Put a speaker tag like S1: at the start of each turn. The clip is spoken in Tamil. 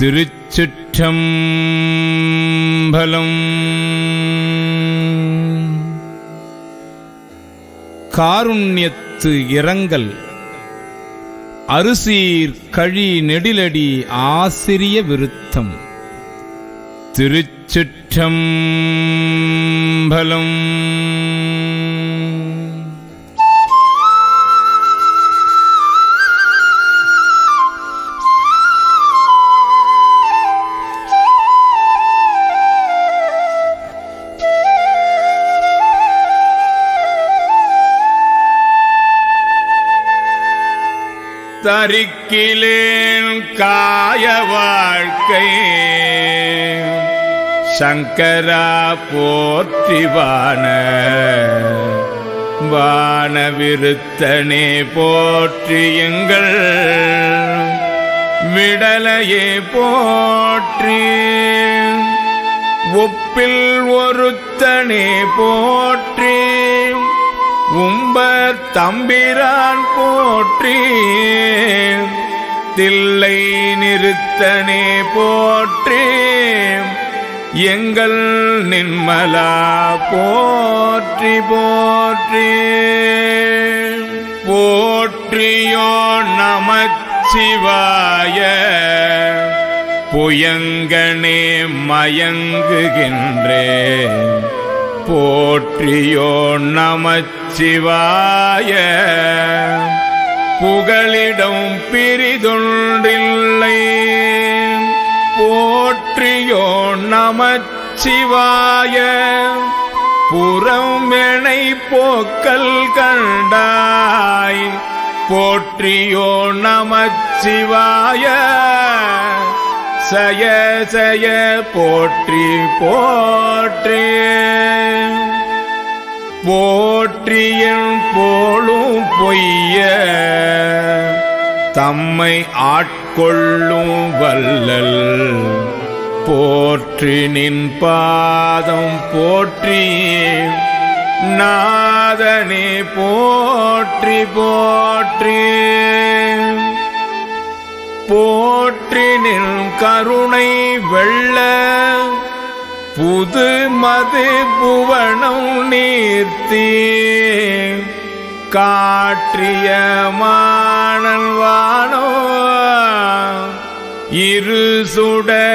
S1: திருச்சிற்றம்பலம் காருண்யத்து இரங்கல். அருசீர் கழி நெடிலடி ஆசிரிய விருத்தம். திருச்சிற்றம்பலம் தரிக்கிலேன் காய வாழ்க்கை. சங்கரா போற்றிவான வானவிருத்தனே போற்றி எங்கள். விடலையே போற்றி ஒப்பில் ஒருத்தனே போற்றே. உம்பர் தம்பிரான் போற்றி தில்லை நிறுத்தனே போற்றி எங்கள் நின்மலா போற்றி போற்றி போற்றியோ நமச்சிவாய. புயங்கனே மயங்குகின்றேன். போற்றியோ நமச்சிவாய. புகழிடம் பிரிதொன்றில்லை. போற்றியோ நமச்சிவாய. புறமெனை போக்கல் கண்டாய். போற்றியோ நமச்சிவாய. சய சய போற்றி போற்றே. போற்றியன் போலும் பொய்ய தம்மை ஆட்கொள்ளும் வல்லல். போற்றி நின் பாதம் போற்றி நாதனே போற்றி. போற்றி நின் கருணை வெள்ள புது மது புவனம் நீர்த்தி. காற்றிய மாணன் வானோ இரு சுடர்